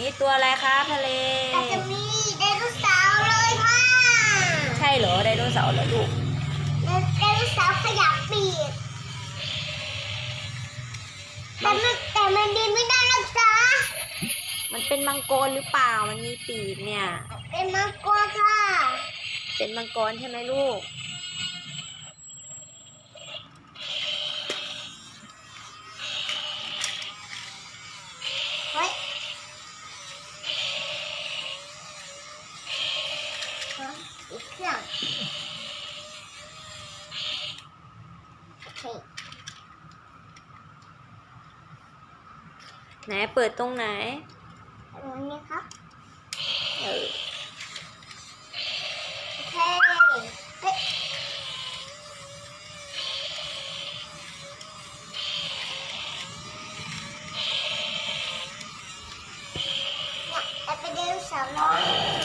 นี้ตัวอะไรครับทะเล แต่จะมีไดโนเสาร์เลยค่ะใช่เหรอไดโนเสาร์เหรอลูก ไดโนเสาร์ขยับปีกแต่มันแต่มันบินไม่ได้หรอกจ้ามันเป็นมังกรหรือเปล่า มันมีปีกเนี่ย เป็นมังกรค่ะ เป็นมังกรใช่ไหมลูก อีกเครื่องโอเคไหนเปิดตรงไหนตรงนี้ครับเออโอเคเฮ้ยเนี่ยเอาไปเดินสำรอง